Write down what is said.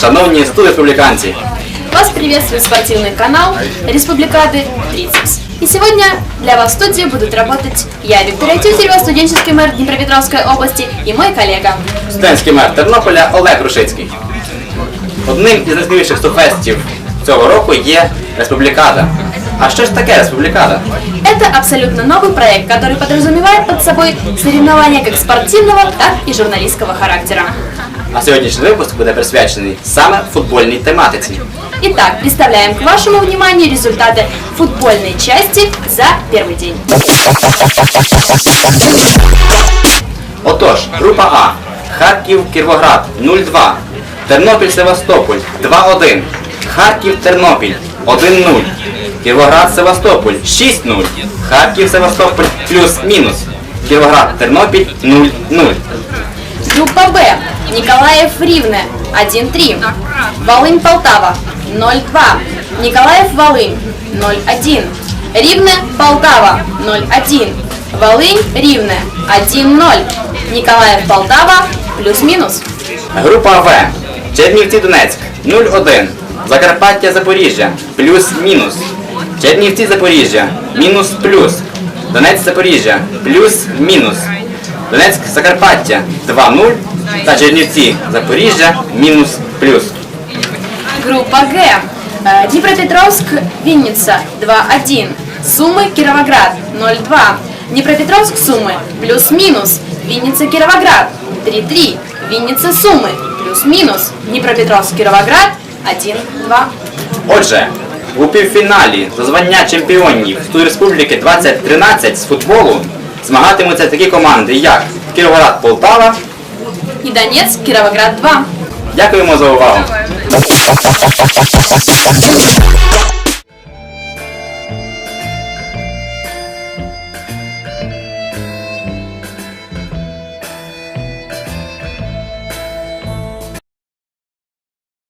Шановні студреспубликанці, Вас приветствует спортивный канал Республикады Трицепс. И сегодня для вас в студии будут работать я, Виктория Тютерева, студенческий мэр Днепропетровской области, и мой коллега. студентський мер Тернополя Олег Рушицький. Одним із найцікавіших суфестів цього року є Республікада. А що ж таке Республікада? Это абсолютно новый проект, который подразумевает под собой соревнования как спортивного, так и журналистского характера. А сьогоднішній випуск буде присвячений саме футбольній тематиці. Итак, представляем к вашему вниманию результаты футбольной части за первый день. Отож, група А. Харків Кіровоград 0-2. Тернопіль Севастополь 2-1. Харків Тернопіль 1-0. Кіровоград Севастополь 6-0. Харків Севастополь плюс-мінус. Кіровоград Тернопіль 0-0. Группа Б. Николаев Ривне 1-3. Волынь Полтава 0-2. Николаев Волынь 0-1. Ривне Полтава 0-1. Волынь Ривне 1-0. Николаев Полтава плюс-минус. Група В. Чернівці Донецьк 0-1. Закарпаття Запоріжжя плюс-мінус. Чернівці Запоріжжя мінус плюс. Донець Запоріжжя плюс-мінус. Донецьк Закарпаття 2-0 та Чернівці Запоріжжя мінус плюс. Группа Г. Э, Днепропетровск, Винница 2-1. Сумы, Кировоград 0-2. Днепропетровск, Сумы плюс-минус. Винница, Кировоград 3-3. Винница, Сумы плюс-минус. Днепропетровск, Кировоград 1-2. Отже, у півфіналі за звання чемпіонів Тур Республіки 2013 з футболу змагатимуться такі команди, як Кіровоград Полтава. і Донецьк Кіровоград 2. Дякуємо за увагу.